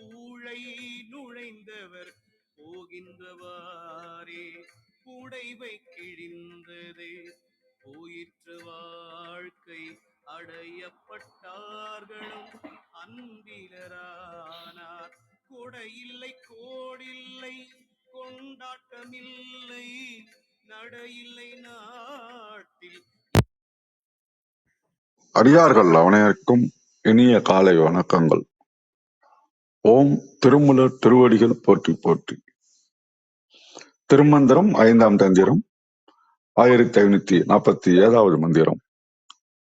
ஊழை நுழைந்தவர் போகின்றவாரே புடைவை கிழிந்தது போயிற்று வாழ்க்கை அடையப்பட்டார்களும் அன்பிலரானார். கொடையில்லை கோடில்லை கொண்டாட்டமில்லை நடையில்லை நாட்டில். அடியார்கள் அனைவருக்கும் இனிய காலை வணக்கங்கள். ஓம் திருமுலர் திருவடிகள் போற்றி போற்றி. திருமந்திரம் ஐந்தாம் தந்திரம் ஆயிரத்தி ஐநூத்தி நாற்பத்தி ஏழாவது மந்திரம்.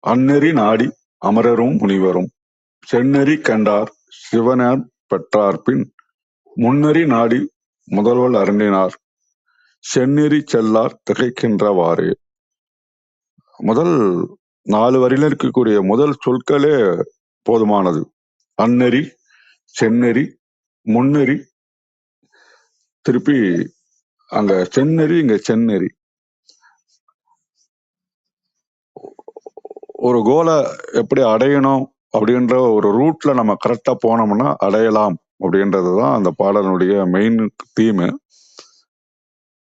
அந்நெறி நாடி அமரரும் முனிவரும் செந்நெறி கண்டார் சிவனார் பெற்றார் பின் முன்னெறி நாடி முதல்வர் அருண்டினார் செந்நெறி செல்லார் திகைக்கின்றவாறே. முதல் நாலு வரியில இருக்கக்கூடிய முதல் சொற்களே போதுமானது. அந்நெறி செந்நெறி முன்னெறி திருப்பி அங்க செந்நெறி இங்க செந்நெறி. ஒரு கோலை எப்படி அடையணும் அப்படின்ற ஒரு ரூட்ல நம்ம கரெக்டா போனோம்னா அடையலாம் அப்படின்றது தான் அந்த பாடலுடைய மெயின் தீமு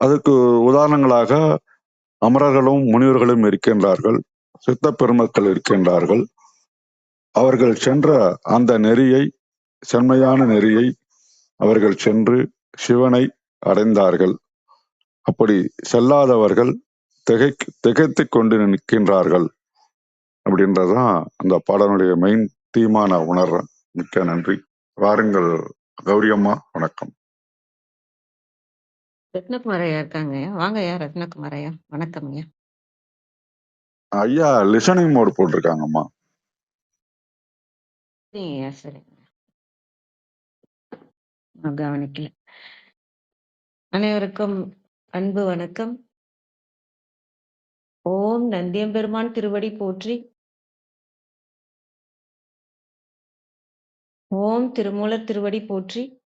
அதுக்கு உதாரணங்களாக அமரர்களும் முனிவர்களும் இருக்கின்றார்கள் சித்த பெருமக்கள் இருக்கின்றார்கள். அவர்கள் சென்ற அந்த நெறியை செம்மையான நெறியை அவர்கள் சென்று சிவனை அடைந்தார்கள். அப்படி செல்லாதவர்கள் திகை திகைத்துக் கொண்டு நிற்கின்றார்கள். அப்படின்றதுதான் அந்த பாடலுடைய மெயின் தீமா நான் உணர்றேன் மிக்க நன்றி. வாருங்கள் கௌரியம்மா வணக்கம். ரத்னகுமார் ஐயா இருக்காங்க. வாங்க ஐயா ரத்னகுமார் ஐயா வணக்கம் ஐயா. ஐயா லிசனிங் மோட் போட்டிருக்காங்கம்மா. சரிங்க ஐயா சரிங்க. நான் கவனிக்கல. அனைவருக்கும் அன்பு வணக்கம். ஓம் நந்தியம்பெருமான் திருவடி போற்றி. ஓம் திருமூலர் திருவடி போற்றி.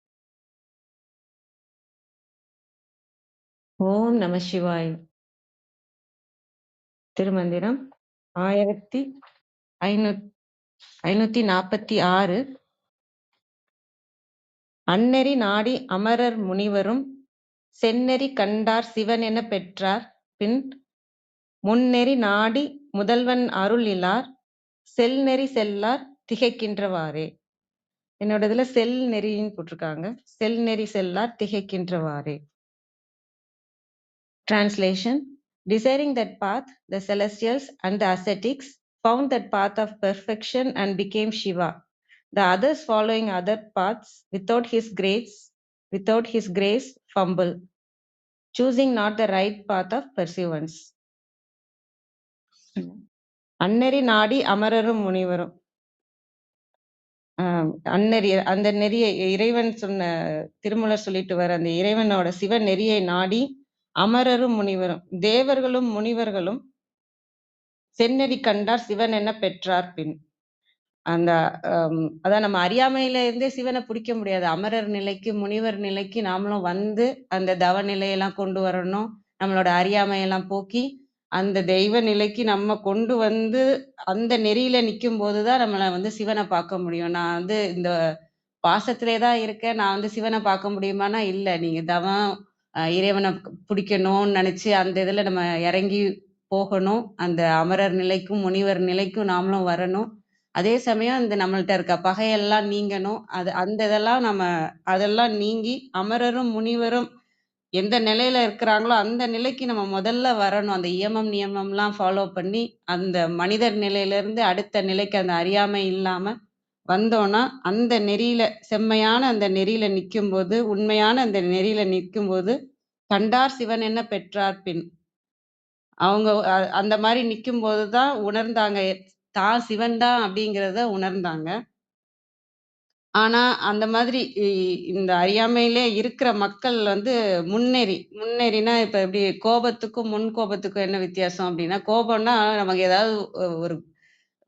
ஓம் நம சிவாய். திருமந்திரம் ஆயிரத்தி ஐநூத் ஐநூத்தி நாற்பத்தி ஆறு. அந்நெறி நாடி அமரர் முனிவரும் செந்நெறி கண்டார் சிவன் என பெற்றார். பின் முன்னெறி நாடி முதல்வன் அருள் இலார் செல்நெறி செல்லார் திகைக்கின்றவாறே. என்னோட இதுல செல் நெறின்னு போட்டிருக்காங்க. செல் நெறி செல்லார் திகைக்கின்றவாறே. Translation. Desiring that path, the celestials and the ascetics found that path of perfection and became Shiva. The others following other paths without his grace, without his grace, fumble, choosing not the right path of perseverance. அந்நெறி நாடி அமரரும் முனிவரும். ஆஹ் அந்த நெறியை இறைவன் சொன்ன திருமலர் சொல்லிட்டு வர அந்த இறைவனோட சிவ நெறியை நாடி அமரரும் முனிவரும். தேவர்களும் முனிவர்களும் செந்நெறி கண்டார் சிவன் என பெற்றார் பின். அந்த ஆம், அதான் நம்ம அறியாமையில இருந்தே சிவனை பிடிக்க முடியாது. அமரர் நிலைக்கு முனிவர் நிலைக்கு நாமளும் வந்து அந்த தவ நிலையெல்லாம் கொண்டு வரணும். நம்மளோட அறியாமையெல்லாம் போக்கி அந்த தெய்வ நிலைக்கு நம்ம கொண்டு வந்து அந்த நெறியில நிற்கும் போதுதான் நம்மளை வந்து சிவனை பார்க்க முடியும். நான் வந்து இந்த பாசத்திலே தான் இருக்கேன். நான் வந்து சிவனை பார்க்க முடியுமானா இல்ல. நீங்க தவம் இறைவனை பிடிக்கணும்னு நினைச்சு அந்த இதுல நம்ம இறங்கி போகணும். அந்த அமரர் நிலைக்கும் முனிவர் நிலைக்கும் நாமளும் வரணும். அதே சமயம் இந்த நம்மள்ட்ட இருக்க பகையெல்லாம் நீங்கணும். அது அந்த இதெல்லாம் நம்ம அதெல்லாம் நீங்கி அமரரும் முனிவரும் எந்த நிலையில இருக்கிறாங்களோ அந்த நிலைக்கு நம்ம முதல்ல வரணும். அந்த இயமம் நியமம்லாம் ஃபாலோ பண்ணி அந்த மனிதர் நிலையிலிருந்து அடுத்த நிலைக்கு அந்த அறியாமை இல்லாம வந்தோம்னா அந்த நெறியில செம்மையான அந்த நெறியில நிக்கும்போது உண்மையான அந்த நெறியில நிக்கும்போது கண்டார் சிவன் என்ன பெற்றார் பின்? அவங்க அ- அந்த மாதிரி நிக்கும்போது தான் உணர்ந்தாங்க. தான் சிவன் தான் அப்படிங்கிறத உணர்ந்தாங்க. ஆனா அந்த மாதிரி இ- இந்த அறியாமையிலே இருக்கிற மக்கள் வந்து முன்னேறி முன்னேறினா இப்ப எப்படி கோபத்துக்கும் முன் கோபத்துக்கும் என்ன வித்தியாசம் அப்படின்னா கோபம்னா நமக்கு ஏதாவது ஒரு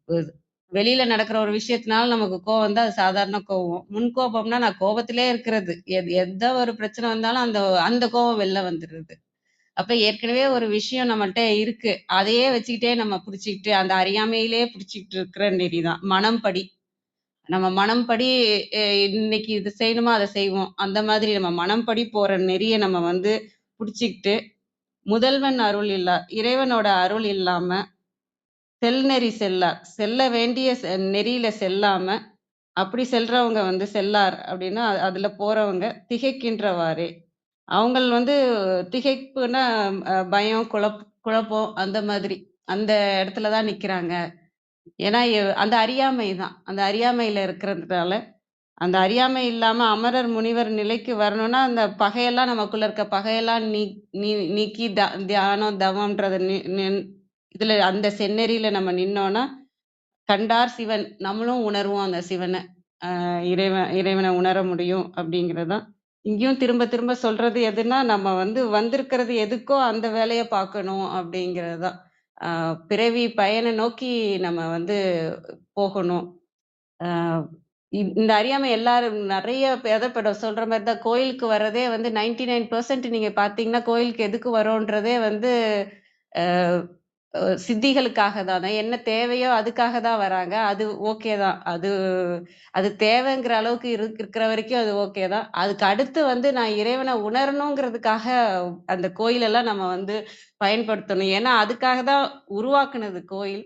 ஒரு வெளியில நடக்கிற ஒரு விஷயத்தினால நமக்கு கோவம் தான் அது சாதாரண கோவம் முன் கோபம்னா நான் கோபத்திலே இருக்கிறது. எத்- எந்த ஒரு பிரச்சனை வந்தாலும் அந்த அந்த கோபம் வெளில வந்துடுறது அப்ப ஏற்கனவே ஒரு விஷயம் நம்மள்கிட்ட இருக்கு அதையே வச்சுக்கிட்டே நம்ம புடிச்சுக்கிட்டு அந்த அறியாமையிலே புடிச்சுக்கிட்டு இருக்கிற நெறிதான் மனம் படி நம்ம மனம்படி படி இன்னைக்கு இது செய்யணுமா அதை செய்வோம். அந்த மாதிரி நம்ம மனம்படி போற நெறிய நம்ம வந்து புடிச்சுக்கிட்டு, முதல்வன் அருள் இல்லா இறைவனோட அருள் இல்லாம, செல்நெறி செல்லார். செல்ல வேண்டிய செ நெறியில செல்லாம, அப்படி செல்றவங்க வந்து செல்லார் அப்படின்னா, அதுல போறவங்க திகைக்கின்றவாறே. அவங்கள் வந்து திகைப்புன்னா பயம், குழப் குழப்பம் அந்த மாதிரி. அந்த இடத்துல தான் நிற்கிறாங்க ஏன்னா, எ அந்த அறியாமை தான். அந்த அறியாமையில இருக்கிறதுனால, அந்த அறியாமை இல்லாம அமரர் முனிவர் நிலைக்கு வரணும்னா, அந்த பகையெல்லாம் நமக்குள்ள இருக்க பகையெல்லாம் நீ நீ நீக்கி த தியானம், தவம்ன்றத நி நின் இதுல அந்த செந்நெறியில நம்ம நின்னோம்னா, கண்டார் சிவன். நம்மளும் உணர்வோம் அந்த சிவனை இறைவன் இறைவனை உணர முடியும் அப்படிங்கிறது தான். இங்கேயும் திரும்ப திரும்ப சொல்றது எதுன்னா, நம்ம வந்து வந்திருக்கிறது எதுக்கோ அந்த வேலையை பார்க்கணும் அப்படிங்கிறது தான். பிறவி பயனை நோக்கி நம்ம வந்து போகணும். அ இந்த அறியாமை எல்லாரும் நிறைய பேத இப்ப நான் சொல்ற மாதிரி தான் கோயிலுக்கு வர்றதே வந்து 99% நீங்க பாத்தீங்கன்னா கோயிலுக்கு எதுக்கு வரோன்றதே வந்து சித்திகளுக்காக தான். என்ன தேவையோ அதுக்காக தான் வராங்க. அது ஓகே தான். அது அது தேவைங்கிற அளவுக்கு இருக் இருக்கிற வரைக்கும் அது ஓகே தான். அதுக்கு அடுத்து வந்து நான் இறைவனை உணரணுங்கிறதுக்காக அந்த கோயிலெல்லாம் நம்ம வந்து பயன்படுத்தணும். ஏன்னா, அதுக்காக தான் உருவாக்குனது கோயில்.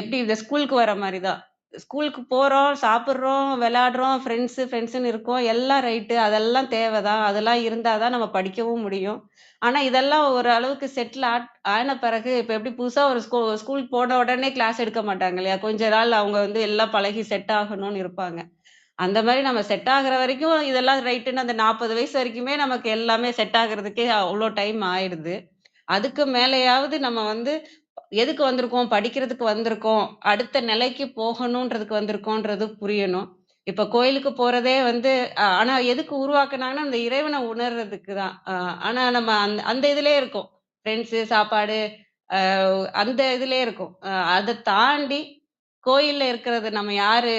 எப்படி இந்த ஸ்கூலுக்கு வர மாதிரி தான். ஸ்கூலுக்கு போகிறோம் சாப்பிட்றோம் விளையாடுறோம், ஃப்ரெண்ட்ஸு ஃப்ரெண்ட்ஸுன்னு இருக்கோம். எல்லாம் ரைட்டு. அதெல்லாம் தேவை தான். அதெல்லாம் இருந்தால் தான் நம்ம படிக்கவும் முடியும். ஆனால் இதெல்லாம் ஒரு அளவுக்கு செட்டில் ஆட் ஆன பிறகு இப்போ எப்படி புதுசாக ஒரு ஸ்கூ ஸ்கூல் போன உடனே கிளாஸ் எடுக்க மாட்டாங்க இல்லையா? கொஞ்ச நாள் அவங்க வந்து எல்லாம் பழகி செட் ஆகணும்னு இருப்பாங்க. அந்த மாதிரி நம்ம செட் ஆகுற வரைக்கும் இதெல்லாம் ரைட்டுன்னு அந்த 40 வயசு வரைக்குமே நமக்கு எல்லாமே செட் ஆகுறதுக்கே அவ்வளோ டைம் ஆயிடுது. அதுக்கு மேலேயாவது நம்ம வந்து எதுக்கு வந்திருக்கோம்? படிக்கிறதுக்கு வந்திருக்கோம். அடுத்த நிலைக்கு போகணுன்றதுக்கு வந்திருக்கோன்றது புரியணும். இப்ப கோயிலுக்கு போறதே வந்து ஆனா எதுக்கு உருவாக்குனாங்கன்னா, அந்த இறைவனை உணர்றதுக்கு தான். ஆனா நம்ம அந்த அந்த இதுலயே இருக்கோம். ஃப்ரெண்ட்ஸு, சாப்பாடு அந்த இதுலயே இருக்கும் அதை தாண்டி கோயில்ல இருக்கிறது நம்ம யாரு?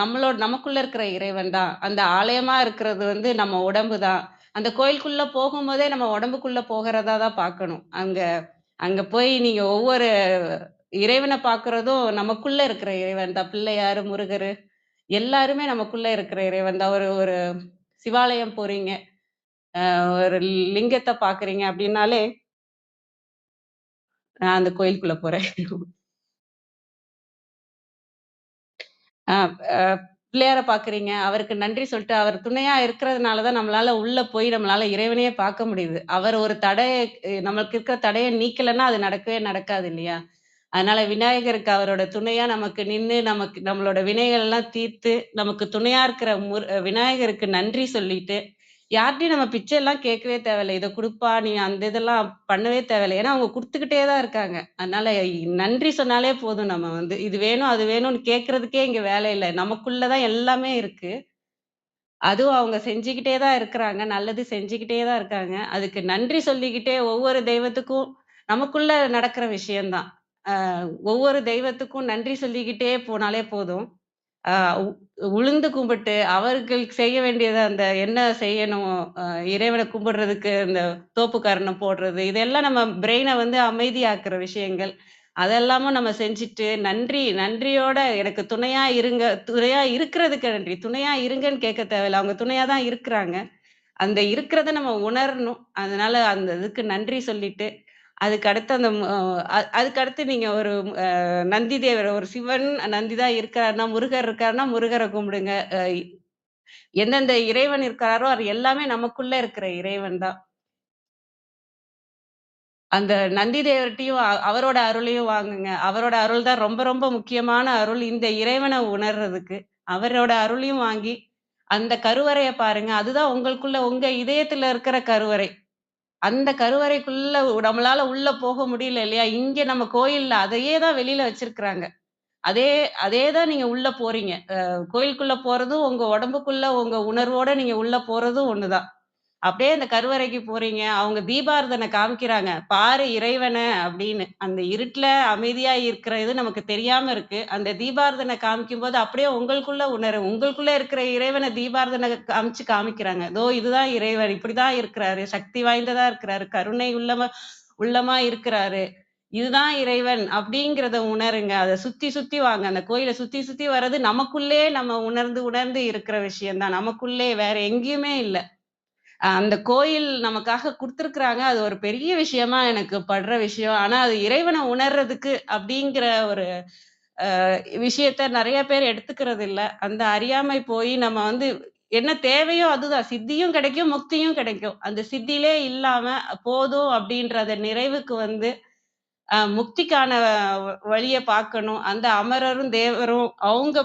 நம்மளோட நமக்குள்ள இருக்கிற இறைவன் தான். அந்த ஆலயமா இருக்கிறது வந்து நம்ம உடம்பு தான். அந்த கோயிலுக்குள்ள போகும்போதே நம்ம உடம்புக்குள்ள போகிறதா தான் பார்க்கணும். அங்க அங்க போய் நீங்க ஒவ்வொரு இறைவனை பாக்குறதும் நமக்குள்ள இருக்கிற இறைவன் தான். பிள்ளையாரு, முருகரு எல்லாருமே நமக்குள்ள இருக்கிற இறைவன் தான். ஒரு ஒரு சிவாலயம் போறீங்க, ஒரு லிங்கத்தை பாக்குறீங்க அப்படின்னாலே, நான் அந்த கோயிலுக்குள்ள போறேன். பிள்ளையாரை பிள்ளையார பார்க்குறீங்க, அவருக்கு நன்றி சொல்லிட்டு அவர் துணையா இருக்கிறதுனால தான் நம்மளால உள்ள போய் நம்மளால இறைவனையே பார்க்க முடியுது. அவர் ஒரு தடையை நம்மளுக்கு இருக்கிற தடையை நீக்கலைன்னா அது நடக்கவே நடக்காது இல்லையா? அதனால விநாயகருக்கு அவரோட துணையா நமக்கு நின்று நமக்கு நம்மளோட வினைகள்லாம் தீர்த்து, நமக்கு துணையா இருக்கிற முரு விநாயகருக்கு நன்றி சொல்லிட்டு, யார்ட்டயும் நம்ம பிச்சைலாம் கேட்கவே தேவையில்ல. இதை கொடுப்பா நீ அந்த இதெல்லாம் பண்ணவே தேவையில்ல. ஏன்னா அவங்க கொடுத்துக்கிட்டே தான் இருக்காங்க. அதனால நன்றி சொன்னாலே போதும் நம்ம வந்து. இது வேணும், அது வேணும்னு கேட்கறதுக்கே இங்க வேலை இல்லை நமக்குள்ளதான் எல்லாமே இருக்கு. அதுவும் அவங்க செஞ்சுக்கிட்டே தான் இருக்கிறாங்க. நல்லது செஞ்சுக்கிட்டே தான் இருக்காங்க. அதுக்கு நன்றி சொல்லிக்கிட்டே ஒவ்வொரு தெய்வத்துக்கும் நமக்குள்ள நடக்கிற விஷயம் தான். ஒவ்வொரு தெய்வத்துக்கும் நன்றி சொல்லிக்கிட்டே போனாலே போதும். உளுந்து கும்பிட்டு அவர்களுக்கு செய்ய வேண்டியது அந்த என்ன செய்யணும், இறைவனை கும்பிடுறதுக்கு இந்த தோப்புக்கரணம் போடுறது, இதெல்லாம் நம்ம பிரெயினை வந்து அமைதியாக்குற விஷயங்கள். அதெல்லாமும் நம்ம செஞ்சுட்டு, நன்றி நன்றியோட எனக்கு துணையா இருங்க துணையா இருக்கிறதுக்கு நன்றி. துணையா இருங்கன்னு கேட்க தேவையில்ல. அவங்க துணையா தான் இருக்கிறாங்க. அந்த இருக்கிறத நம்ம உணரணும். அதனால அந்த இதுக்கு நன்றி சொல்லிட்டு, அதுக்கடுத்து அந்த அதுக்கடுத்து நீங்கள் நீங்க ஒரு நந்தி தேவர் ஒரு சிவன், நந்தி தான் இருக்கிறாருன்னா முருகர் இருக்காருன்னா முருகரை கும்பிடுங்க. எந்தெந்த இறைவன் இருக்கிறாரோ, அது எல்லாமே நமக்குள்ள இருக்கிற இறைவன் தான். அந்த நந்தி தேவர்கிட்டையும் அவரோட அருளையும் வாங்குங்க. அவரோட அருள் தான் ரொம்ப ரொம்ப முக்கியமான அருள். இந்த இறைவனை உணர்றதுக்கு. அவரோட அருளையும் வாங்கி, அந்த கருவறையை பாருங்க. அதுதான் உங்களுக்குள்ள உங்க இதயத்துல இருக்கிற கருவறை. அந்த கருவறைக்குள்ள நம்மளால உள்ள போக முடியல இல்லையா? இங்க நம்ம கோயில்ல அதையே தான் வெளியில வச்சிருக்கிறாங்க. அதே அதே தான் நீங்க உள்ள போறீங்க. அஹ் கோயிலுக்குள்ள போறதும், உங்க உடம்புக்குள்ள உங்க உணர்வோட நீங்க உள்ள போறதும் ஒண்ணுதான். அப்படியே அந்த கருவறைக்கு போறீங்க. அவங்க தீபாரதனை காமிக்கிறாங்க. "பாரு இறைவனை அப்படின்னு. அந்த இருட்டுல அமைதியா இருக்கிறது நமக்கு தெரியாம இருக்கு. அந்த தீபாராதன காமிக்கும்போது அப்படியே உங்களுக்குள்ள உணர உங்களுக்குள்ள இருக்கிற இறைவனை தீபாரதனை காமிச்சு காமிக்கிறாங்க. தோ இதுதான் இறைவன். இப்படிதான் இருக்கிறாரு. சக்தி வாய்ந்ததா இருக்கிறாரு. கருணை உள்ளமா உள்ளமா இருக்கிறாரு. இதுதான் இறைவன் அப்படிங்கிறத உணருங்க. அதை சுத்தி சுத்தி வாங்க. அந்த கோயிலை சுத்தி சுத்தி வர்றது நமக்குள்ளே நம்ம உணர்ந்து உணர்ந்து இருக்கிற விஷயம் தான். நமக்குள்ளே வேற எங்கேயுமே இல்லை அந்த கோயில் நமக்காக கொடுத்துருக்குறாங்க அது ஒரு பெரிய விஷயமா எனக்கு படுற விஷயம். ஆனா அது இறைவனை உணர்றதுக்கு அப்படிங்கிற ஒரு விஷயத்த நிறைய பேர் எடுத்துக்கிறது இல்ல. அந்த அறியாமை போய் நம்ம வந்து என்ன தேவையோ அதுதான். சித்தியும் கிடைக்கும், முக்தியும் கிடைக்கும். அந்த சித்தியிலே இல்லாம போதும் அப்படின்றத நிறைவுக்கு வந்து முக்திக்கான வ வழிய பார்க்கணும். அந்த அமரரும், தேவரும் அவங்க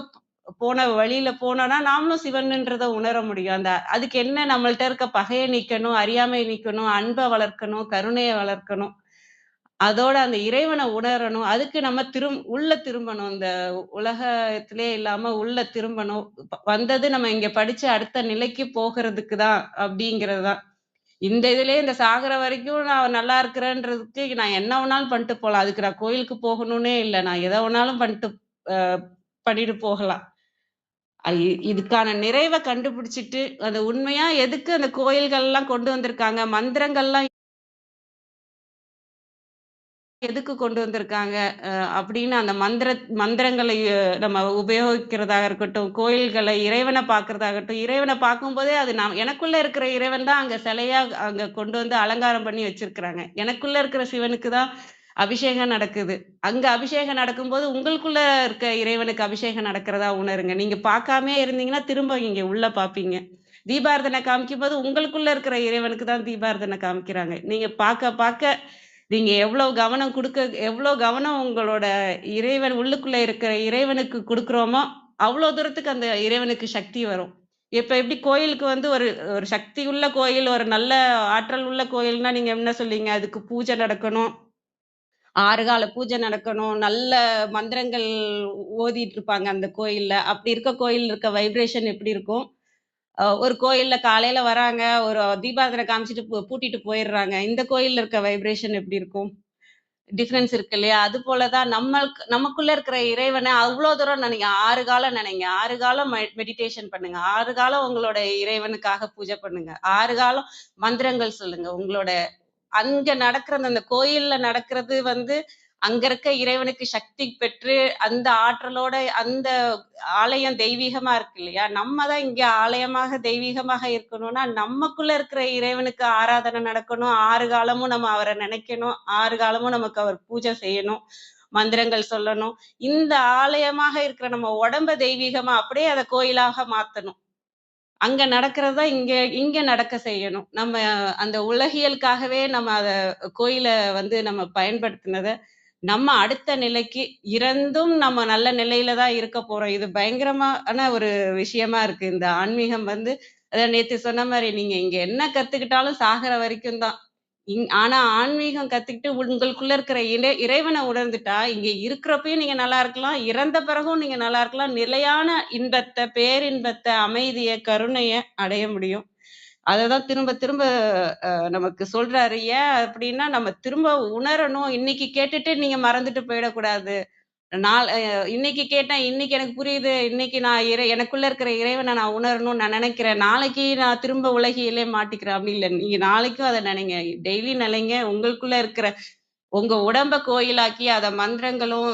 போன வழியில போனோம்னா, நாமளும் சிவன்ன்றத உணர முடியும். அந்த அதுக்கு என்ன நம்மள்ட்ட இருக்க பகையை நீக்கணும், அறியாமை நீக்கணும், அன்பை வளர்க்கணும், கருணையை வளர்க்கணும். அதோட அந்த இறைவனை உணரணும். அதுக்கு நம்ம திரும் உள்ள திரும்பணும். இந்த உலகத்திலே இல்லாம உள்ள திரும்பணும். வந்தது நம்ம இங்க படிச்சு அடுத்த நிலைக்கு போகறதுக்கு தான் அப்படிங்கிறது தான். இந்த இதுலயே இந்த சாகிற வரைக்கும் நான் நல்லா இருக்கிறேன்றதுக்கு நான் என்ன வேணாலும் பண்ணிட்டு போகலாம் அதுக்கு நான் கோயிலுக்கு போகணும்னே இல்லை நான் எதை வேணாலும் பண்ணிட்டு பண்ணிட்டு போகலாம். இதுக்கான நிறைவ கண்டுபிடிச்சிட்டு அந்த உண்மையா எதுக்கு அந்த கோயில்கள்லாம் கொண்டு வந்திருக்காங்க? மந்திரங்கள்லாம் எதுக்கு கொண்டு வந்திருக்காங்க? அப்படின்னு அந்த மந்திர மந்திரங்களை நம்ம உபயோகிக்கிறதாக இருக்கட்டும், கோயில்களை இறைவனை பார்க்கறதாகட்டும் இறைவனை பார்க்கும்போதே அது நான் எனக்குள்ள இருக்கிற இறைவன் தான் அங்க சிலையா அங்க கொண்டு வந்து அலங்காரம் பண்ணி வச்சிருக்கிறாங்க. எனக்குள்ள இருக்கிற சிவனுக்கு தான் அபிஷேகம் நடக்குது. அங்க அபிஷேகம் நடக்கும்போது உங்களுக்குள்ள இருக்க இறைவனுக்கு அபிஷேகம் நடக்கிறதா உணருங்க. நீங்க பார்க்காமயே இருந்தீங்கன்னா, திரும்ப இங்க உள்ள பார்ப்பீங்க. காமிக்கும் காமிக்கும்போது உங்களுக்குள்ள இருக்கிற இறைவனுக்கு தான் தீபாரதனை காமிக்கிறாங்க. நீங்க பார்க்க பார்க்க நீங்க எவ்வளவு கவனம் கொடுக்க எவ்வளோ கவனம் உங்களோட இறைவன் உள்ளுக்குள்ள இருக்கிற இறைவனுக்கு கொடுக்குறோமோ அவ்வளோ தூரத்துக்கு அந்த இறைவனுக்கு சக்தி வரும். இப்போ எப்படி கோயிலுக்கு வந்து ஒரு ஒரு சக்தி உள்ள கோயில், ஒரு நல்ல ஆற்றல் உள்ள கோயில்னா நீங்க என்ன சொல்லிங்க அதுக்கு பூஜை நடக்கணும். ஆறு கால பூஜை நடக்கணும். நல்ல மந்திரங்கள் ஓதிட்டு இருப்பாங்க அந்த கோயில்ல. அப்படி இருக்க கோயில் இருக்க வைப்ரேஷன் எப்படி இருக்கும்? ஒரு கோயில்ல காலையில வராங்க, ஒரு தீபாராதனை காமிச்சிட்டு பூட்டிட்டு போயிடுறாங்க. இந்த கோயில்ல இருக்க வைப்ரேஷன் எப்படி இருக்கும்? டிஃப்ரென்ஸ் இருக்கு இல்லையா? அது போலதான் நம்மளுக்கு நமக்குள்ள இருக்கிற இறைவனை அவ்வளவு தூரம் நினைங்க. ஆறு காலம் நினைங்க. ஆறு காலம் மெடிடேஷன் பண்ணுங்க. ஆறு காலம் உங்களோட இறைவனுக்காக பூஜை பண்ணுங்க. ஆறு காலம் மந்திரங்கள் சொல்லுங்க. உங்களோட அங்க நடக்கிறது அந்த கோயில்ல நடக்கிறது வந்து, அங்க இருக்க இறைவனுக்கு சக்தி பெற்று, அந்த ஆற்றலோட அந்த ஆலயம் தெய்வீகமா இருக்கு இல்லையா? நம்ம தான் இங்க ஆலயமாக, தெய்வீகமாக இருக்கணும்னா, நமக்குள்ள இருக்கிற இறைவனுக்கு ஆராதனை நடக்கணும். ஆறு காலமும் நம்ம அவரை நினைக்கணும். ஆறு காலமும் நமக்கு அவர் பூஜை செய்யணும். மந்திரங்கள் சொல்லணும். இந்த ஆலயமாக இருக்கிற நம்ம உடம்ப தெய்வீகமா அப்படியே அதை கோயிலாக மாத்தணும். அங்க நடக்கிறத இங்க இங்க நடக்க செய்யணும். நம்ம அந்த உலகியலுக்காகவே நம்ம அத கோயிலை வந்து நம்ம பயன்படுத்தினத, நம்ம அடுத்த நிலைக்கு இறந்தும் நம்ம நல்ல நிலையில தான் இருக்க போறோம். இது பயங்கரமான ஒரு விஷயமா இருக்கு. இந்த ஆன்மீகம் வந்து அதான் நேத்து சொன்ன மாதிரி நீங்க இங்க என்ன கத்துக்கிட்டாலும் சாகிற வரைக்கும் தான். இங் ஆனா ஆன்மீகம் கத்துக்கிட்டு உங்களுக்குள்ள இருக்கிற இறை இறைவனை உணர்ந்துட்டா, இங்க இருக்கிறப்பயும் நீங்க நல்லா இருக்கலாம். இறந்த பிறகும் நீங்க நல்லா இருக்கலாம். நிலையான இன்பத்தை பேரின்பத்தை அமைதிய, கருணைய அடைய முடியும். அததான் திரும்ப திரும்ப நமக்கு சொல்றாரு. ஏன் அப்படின்னா நம்ம திரும்ப உணரணும். இன்னைக்கு கேட்டுட்டு நீங்க மறந்துட்டு போயிடக்கூடாது. நாள் இன்னைக்கு கேட்டேன், இன்னைக்கு எனக்கு புரியுது. இன்னைக்கு நான் இறை எனக்குள்ள இருக்கிற இறைவனை நான் உணரணும்னு நான் நினைக்கிறேன் நாளைக்கு நான் திரும்ப உலகிலே மாட்டிக்கிறேன் அப்படி இல்லை நீங்க நாளைக்கும் அதை நினைங்க டெய்லி நினைங்க உங்களுக்குள்ள இருக்கிற உங்க உடம்ப கோயிலாக்கி, அதை மந்திரங்களும்,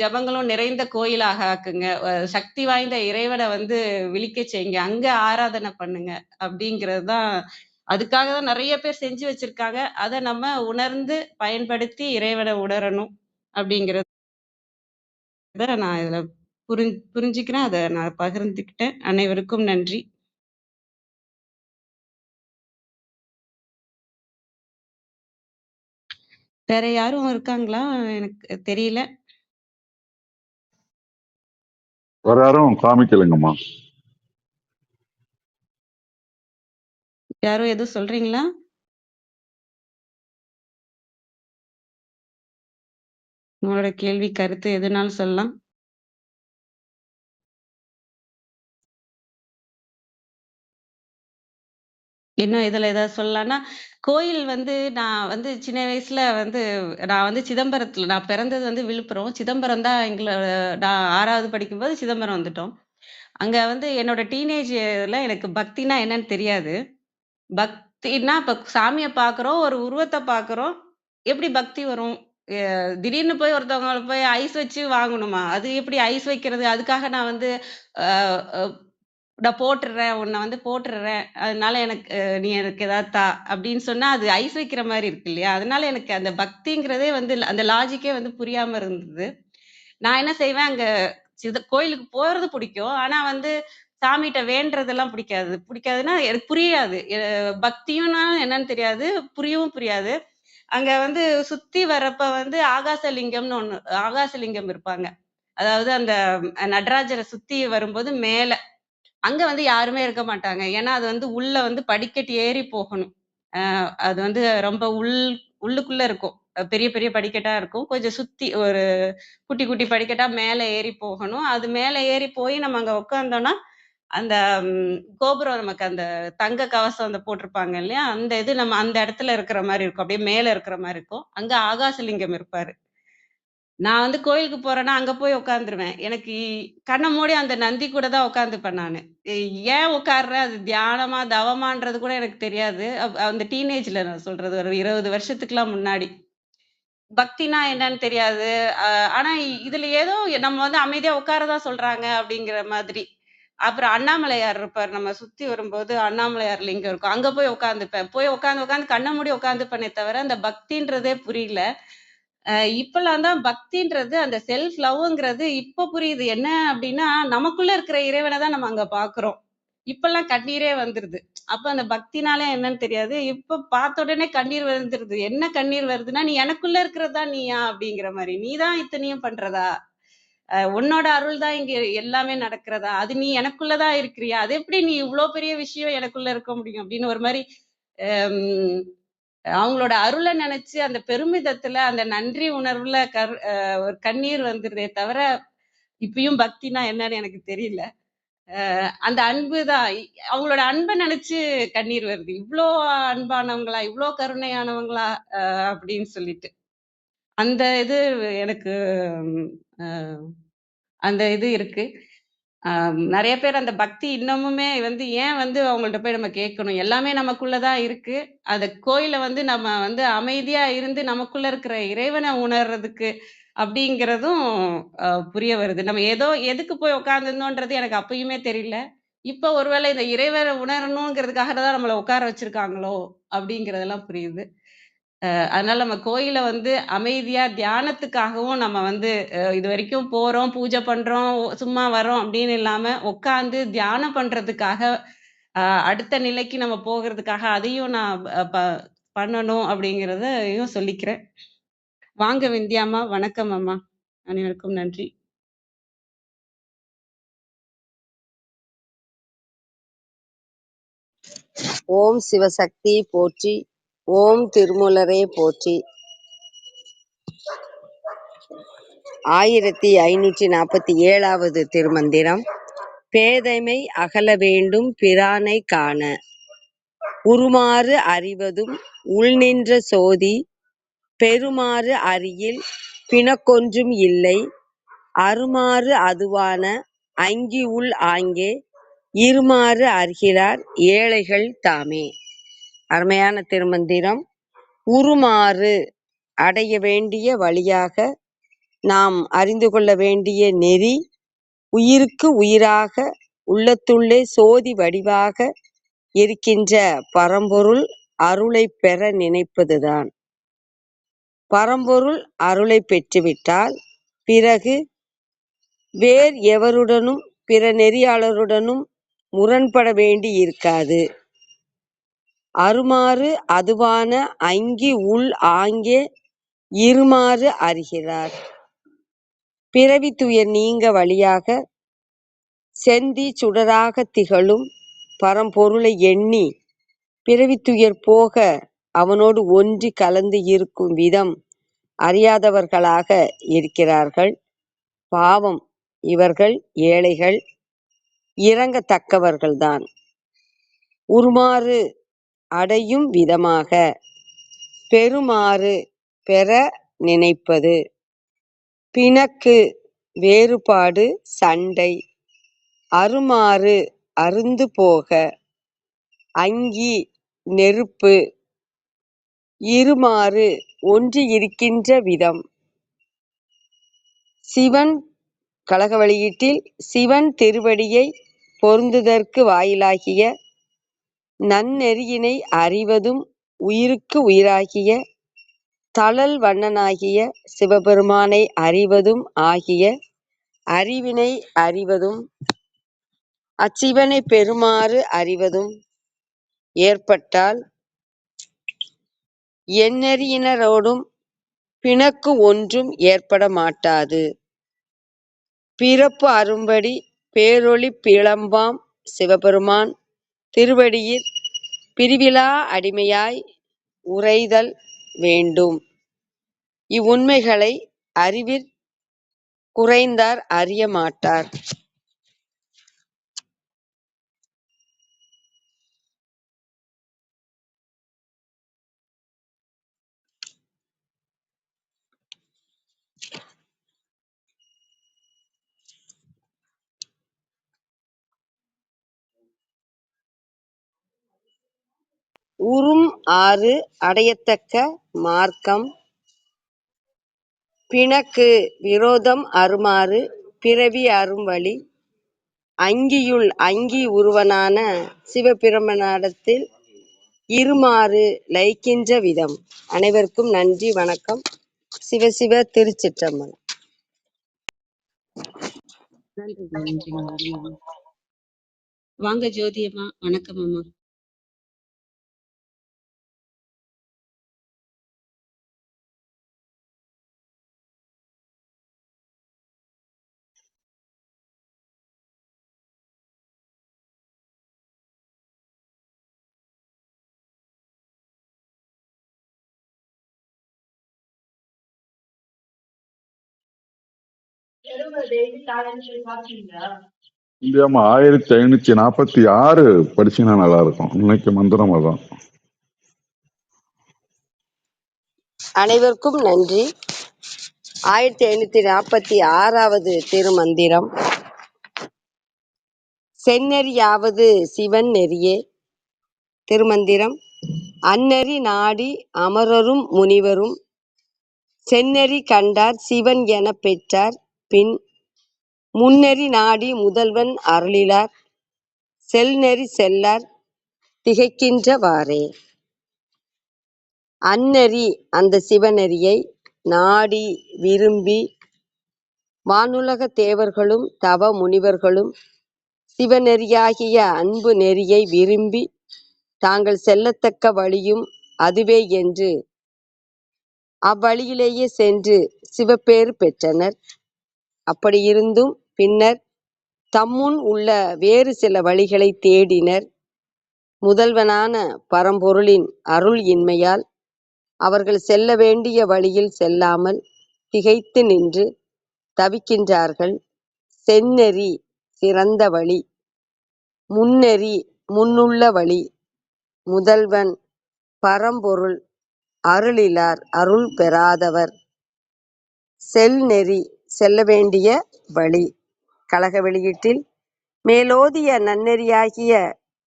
ஜபங்களும் ஜெபங்களும் நிறைந்த கோயிலாக ஆக்குங்க. சக்தி வாய்ந்த இறைவனை வந்து விழிக்க செய்யுங்க. அங்க ஆராதனை பண்ணுங்க. அப்படிங்கிறது தான் அதுக்காக தான் நிறைய பேர் செஞ்சு வச்சிருக்காங்க. அதை நம்ம உணர்ந்து பயன்படுத்தி இறைவனை உணரணும். அப்படிங்கிறது நான் இதுல புரிஞ் புரிஞ்சுக்கிறேன். அத நான் பகிர்ந்துக்கிட்டேன். அனைவருக்கும் நன்றி. வேற யாரும் இருக்காங்களா? எனக்கு தெரியல. வேற யாரும் காமிக்கலைங்கம்மா. யாரும் எதுவும் சொல்றீங்களா? உங்களோட கேள்வி, கருத்து எதுனாலும் சொல்லலாம். இன்னும் இதுல ஏதாவது சொல்லலான்னா, கோயில் வந்து நான் வந்து சின்ன வயசுல வந்து நான் வந்து சிதம்பரத்துல நான் பிறந்தது வந்து விழுப்புரம். சிதம்பரம் தான் எங்களோட நான் ஆறாவது படிக்கும்போது சிதம்பரம் வந்துட்டோம். அங்க வந்து என்னோட டீனேஜ்ல எனக்கு பக்தினா என்னன்னு தெரியாது. பக்தின்னா இப்ப சாமியை பார்க்குறோம், ஒரு உருவத்தை பார்க்குறோம். எப்படி பக்தி வரும்? திடீர்னு போய் ஒருத்தவங்கள போய் ஐஸ் வச்சு வாங்கணுமா? அது எப்படி ஐஸ் வைக்கிறது? அதுக்காக நான் வந்து நான் போட்டுடுறேன். உன்னை வந்து போட்டுடுறேன். அதனால எனக்கு நீ எனக்கு ஏதாவது தா அப்படின்னு சொன்னா அது ஐஸ் வைக்கிற மாதிரி இருக்கு இல்லையா? அதனால எனக்கு அந்த பக்திங்கிறதே வந்து அந்த லாஜிக்கே வந்து புரியாம இருந்தது. நான் என்ன செய்வேன்? அங்க சித- கோயிலுக்கு போறது பிடிக்கும். ஆனா வந்து சாமிகிட்ட வேண்டுறதெல்லாம் பிடிக்காது. பிடிக்காதுன்னா எனக்கு புரியாது. எ- பக்தியும்னா என்னன்னு தெரியாது. புரியவும் புரியாது. அங்க வந்து சுத்தி வர்றப்ப வந்து ஆகாசலிங்கம்னு ஒண்ணு ஆகாசலிங்கம் இருப்பாங்க. அதாவது அந்த நடராஜரை சுத்தி வரும்போது மேல. அங்க வந்து யாருமே இருக்க மாட்டாங்க. ஏன்னா அது வந்து உள்ள வந்து படிக்கட்டு ஏறி போகணும். அது வந்து ரொம்ப உள் உள்ளுக்குள்ள இருக்கும். பெரிய பெரிய படிக்கட்டா இருக்கும். கொஞ்சம் சுத்தி ஒரு குட்டி குட்டி படிக்கட்டா மேல ஏறி போகணும். அது மேல ஏறி போய் நம்ம அங்க உட்காந்தோம்னா அந்த கோபுரம் நமக்கு அந்த தங்க கவசம் அந்த போட்டிருப்பாங்க இல்லையா? அந்த இது நம்ம அந்த இடத்துல இருக்கிற மாதிரி இருக்கும். அப்படியே மேல இருக்கிற மாதிரி இருக்கும். அங்க ஆகாசலிங்கம் இருப்பாரு. நான் வந்து கோயிலுக்கு போறேன்னா அங்க போய் உட்காந்துருவேன் எனக்கு கண்ணை மூடி அந்த நந்தி கூட தான் உட்காந்துப்பேன் நான். ஏன் உட்கார்றேன் அது தியானமா தவமான்றது கூட எனக்கு தெரியாது. அப்- அந்த டீனேஜ்ல நான் சொல்றது ஒரு இருபது வருஷத்துக்குலாம் முன்னாடி. பக்தினா என்னன்னு தெரியாது. ஆனா இதுல ஏதோ நம்ம வந்து அமைதியா உட்காரதான் சொல்றாங்க அப்படிங்கிற மாதிரி. அப்புறம் அண்ணாமலையார் இருப்பார். நம்ம சுத்தி வரும்போது அண்ணாமலையார் லிங்கம் இருக்கும். அங்க போய் உட்காந்துப்பேன் போய் உட்காந்து உட்காந்து கண்ணை மூடி உட்காந்துப்பேனே தவிர அந்த பக்தின்றதே புரியல. இப்பெல்லாம் தான் பக்தின்றது அந்த செல்ஃப் லவ்ங்கிறது இப்ப புரியுது. என்ன அப்படின்னா நமக்குள்ள இருக்கிற இறைவனை தான் நம்ம அங்க பாக்குறோம். இப்பெல்லாம் கண்ணீரே வந்துருது. அப்ப அந்த பக்தினாலே என்னன்னு தெரியாது. இப்ப பார்த்த உடனே கண்ணீர் வந்துருது. என்ன கண்ணீர் வருதுன்னா நீ எனக்குள்ள இருக்கிறதா நீயா அப்படிங்கிற மாதிரி. நீ தான் இத்தனையும் பண்றதா? உன்னோட அருள் தான் இங்க எல்லாமே நடக்கிறதா? அது நீ எனக்குள்ளதான் இருக்கிறியா? அது எப்படி நீ இவ்வளவு பெரிய விஷயம் எனக்குள்ள இருக்க முடியும்? அப்படின்னு ஒரு மாதிரி அவங்களோட அருளை நினைச்சு அந்த பெருமிதத்துல அந்த நன்றி உணர்வுல கர் அஹ் ஒரு கண்ணீர் வந்துருதே தவிர இப்பயும் பக்தினா என்னன்னு எனக்கு தெரியல. அந்த அன்பு தான் அவங்களோட அன்பை நினைச்சு கண்ணீர் வருது. இவ்ளோ அன்பானவங்களா இவ்ளோ கருணையானவங்களா அஹ் அப்படின்னு சொல்லிட்டு. அந்த இது எனக்கு அந்த இது இருக்கு. நிறைய பேர் அந்த பக்தி இன்னமுமே வந்து ஏன் வந்து அவங்கள்ட்ட போய் நம்ம கேட்கணும்? எல்லாமே நமக்குள்ளதான் இருக்கு. அந்த கோயிலை வந்து நம்ம வந்து அமைதியா இருந்து நமக்குள்ள இருக்கிற இறைவனை உணர்றதுக்கு அப்படிங்கிறதும் புரிய வருது. நம்ம ஏதோ எதுக்கு போய் உட்காந்துருந்தோன்றது எனக்கு அப்பயுமே தெரியல. இப்ப ஒருவேளை இந்த இறைவனை உணரணுங்கிறதுக்காக தான் நம்மளை உட்கார வச்சிருக்காங்களோ அப்படிங்கறதெல்லாம் புரியுது. அதனால நம்ம கோயில வந்து அமைதியா தியானத்துக்காகவும் நம்ம வந்து இது வரைக்கும் போறோம் பூஜை பண்றோம் சும்மா வரோம் அப்படின்னு இல்லாம உட்காந்து தியானம் பண்றதுக்காக அடுத்த நிலைக்கு நம்ம போகிறதுக்காக அதையும் நான் ப- பண்ணணும் அப்படிங்கிறதையும் சொல்லிக்கிறேன். வாங்க விந்தியாம்மா வணக்கம் அம்மா. அனைவருக்கும் நன்றி. ஓம் சிவசக்தி போற்றி. ஓம் திருமூலரே போற்றி. ஆயிரத்தி ஐநூற்றி நாற்பத்தி ஏழாவது திருமந்திரம். பேதைமை அகல வேண்டும் பிரானை காண. உருமாறு அறிவதும் உள்நின்ற சோதி. பெருமாறு அறியில் பிணக்கொன்றும் இல்லை. அருமாறு அதுவான அங்கி உள் ஆங்கே. இருமாறு அறிகிறார் ஏழைகள் தாமே. அருமையான திருமந்திரம். உருமாறு அடைய வேண்டிய வழியாக நாம் அறிந்து கொள்ள வேண்டிய நெறி உயிருக்கு உயிராக உள்ளத்துள்ளே சோதி வடிவாக இருக்கின்ற பரம்பொருள் அருளை பெற நினைப்பதுதான். பரம்பொருள் அருளை பெற்றுவிட்டால் பிறகு வேறு எவருடனும் பிற நெறியாளருடனும் முரண்பட வேண்டி இருக்காது அருமாறு அதுவான அங்கி உள் ஆங்கே இருமாறு அறிகிறார். பிறவி துயர் நீங்க வழியாக செந்தி சுடராக திகழும் பரம்பொருளை எண்ணி பிறவித்துயர் போக அவனோடு ஒன்றி கலந்து இருக்கும் விதம் அறியாதவர்களாக இருக்கிறார்கள். பாவம் இவர்கள் ஏழைகள் இறங்கத்தக்கவர்கள்தான் உருமாறு அடையும் விதமாக. பெறுமாறு பெற நினைப்பது. பிணக்கு வேறுபாடு சண்டை. அருமாறு அருந்து போக. அங்கி நெருப்பு. இருமாறு ஒன்று இருக்கின்ற விதம். சிவன் கழக வெளியீட்டில் சிவன் திருவடியை பொருந்துதற்கு வாயிலாகிய நன்னெறியினை அறிவதும் உயிருக்கு உயிராகிய தளல் வண்ணனாகிய சிவபெருமானை அறிவதும் ஆகிய அறிவினை அறிவதும் அச்சிவனை பெறுமாறு அறிவதும் ஏற்பட்டால் எந்நெறியினரோடும் பிணக்கு ஒன்றும் ஏற்பட மாட்டாது. பிறப்பு அரும்படி பேரொளி பிளம்பாம் சிவபெருமான் திருவடியிற் பிரிவிலா அடிமையாய் உறைதல் வேண்டும். இவ்வுண்மைகளை அறிவிற் குறைந்தார் அறிய மாட்டார் உறும் ஆறு அடையத்தக்க மார்க்கம். பிணக்கு விரோதம் அருமாறு பிறவி அறும்வழி அங்கியுள் அங்கி உருவனான சிவபிரமனிடத்தில் இருமாறு லயிக்கின்ற விதம். அனைவருக்கும் நன்றி வணக்கம். சிவசிவ திருச்சிற்றம்பலம். நன்றிங்க வாங்க ஜோதியம்மா வணக்கம் அம்மா. இந்தியாமா ஆயிரத்தி ஐநூத்தி நாற்பத்தி ஆறு படிச்சீங்கன்னா நல்லா இருக்கும் இன்னைக்கு மந்திரம் அதான். அனைவருக்கும் நன்றி. ஆயிரத்தி ஐநூத்தி நாற்பத்தி ஆறாவது திருமந்திரம். செந்நெறியாவது சிவன் நெறியே. திருமந்திரம். அந்நெறி நாடி அமரரும் முனிவரும். செந்நெறி கண்டார் சிவன் எனப் பெற்றார். பின் முன்னெறி நாடி முதல்வன் அருளிலார் செல்நெறி செல்லார் திகைக்கின்றவாறே அந்நெறி அந்த சிவநெறியை நாடி விரும்பி வானுலக தேவர்களும் தவ முனிவர்களும் சிவநெறியாகிய அன்பு நெறியை விரும்பி தாங்கள் செல்லத்தக்க வழியும் அதுவே என்று அவ்வழியிலேயே சென்று சிவப்பேறு பெற்றனர். அப்படியிருந்தும் பின்னர் தம்முன் உள்ள வேறு சில வழிகளை தேடினர். முதல்வனான பரம்பொருளின் அருள் இன்மையால் அவர்கள் செல்ல வேண்டிய வழியில் செல்லாமல் திகைத்து நின்று தவிக்கின்றார்கள். செந்நெறி சிறந்த வழி முன்னெறி முன்னுள்ள வழி. முதல்வன் பரம்பொருள் அருளிலார் அருள் பெறாதவர். செல்நெறி செல்ல வேண்டிய வழி. கழக வெளியீட்டில் மேலோதிய நன்னெறியாகிய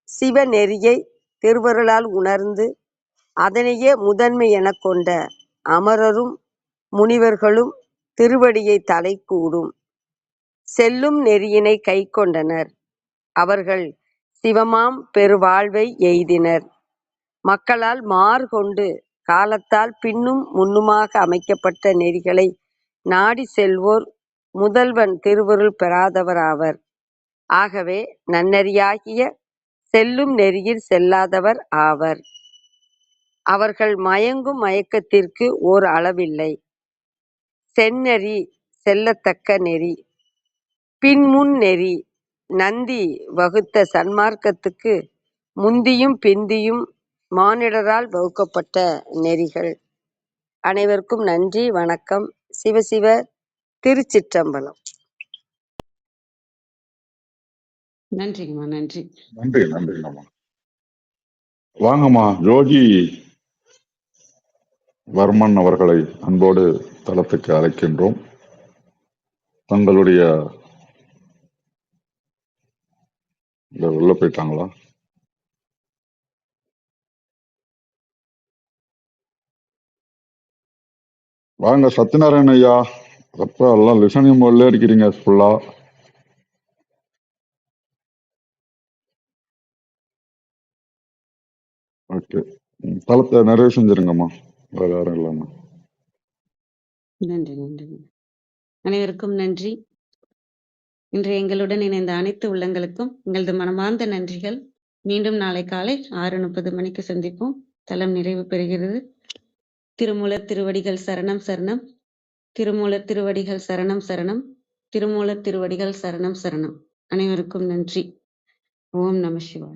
சிவ நெறியை திருவருளால் உணர்ந்து அதனையே முதன்மை எனக் கொண்ட அமரரும் முனிவர்களும் திருவடியை தலைக்கூடும் செல்லும் நெறியினை கைக்கொண்டனர். அவர்கள் சிவமாம் பெருவாழ்வை எய்தினர். மக்களால் மாறுகொண்டு காலத்தால் பின்னும் முன்னுமாக அமைக்கப்பட்ட நெறிகளை நாடி செல்வோர் முதல்வன் திருவருள் பெறாதவராவர். ஆகவே நன்னெறியாகிய செல்லும் நெறியில் செல்லாதவர் ஆவர். அவர்கள் மயங்கும் மயக்கத்திற்கு ஓர் அளவில்லை. செந்நெறி செல்லத்தக்க நெறி. பின்முன் நெறி நந்தி வகுத்த சன்மார்க்கத்துக்கு முந்தியும் பிந்தியும் மானிடரால் வகுக்கப்பட்ட நெறிகள். அனைவருக்கும் நன்றி வணக்கம். சிவசிவ திருச்சிற்றம்பலம். நன்றிங்கம்மா நன்றி. நன்றி நன்றிங்கம்மா வாங்கம்மா யோகி வர்மன் அவர்களை அன்போடு தளத்துக்கு அழைக்கின்றோம். தங்களுடைய உள்ள போயிட்டாங்களா? வாங்க சத்யநாராயண ஐயா. அப்ப எல்லாம் லிசனிங் மோட்ல இருக்கிறீங்க ஃபுல்லா ஓகே தளத்தை நிறைவு செஞ்சிருங்கம்மா. வேற யாரும் இல்லாம நன்றி நன்றி. அனைவருக்கும் நன்றி. இன்று எங்களுடன் இணைந்த அனைத்து உள்ளங்களுக்கும் எங்களது மனமார்ந்த நன்றிகள். மீண்டும் நாளை காலை ஆறு முப்பது மணிக்கு சந்திப்போம். தளம் நிறைவு பெறுகிறது. திருமூலர் திருவடிகள் சரணம் சரணம். திருமூலர் திருவடிகள் சரணம் சரணம். திருமூலர் திருவடிகள் சரணம் சரணம். அனைவருக்கும் நன்றி. ஓம் நம சிவாய்.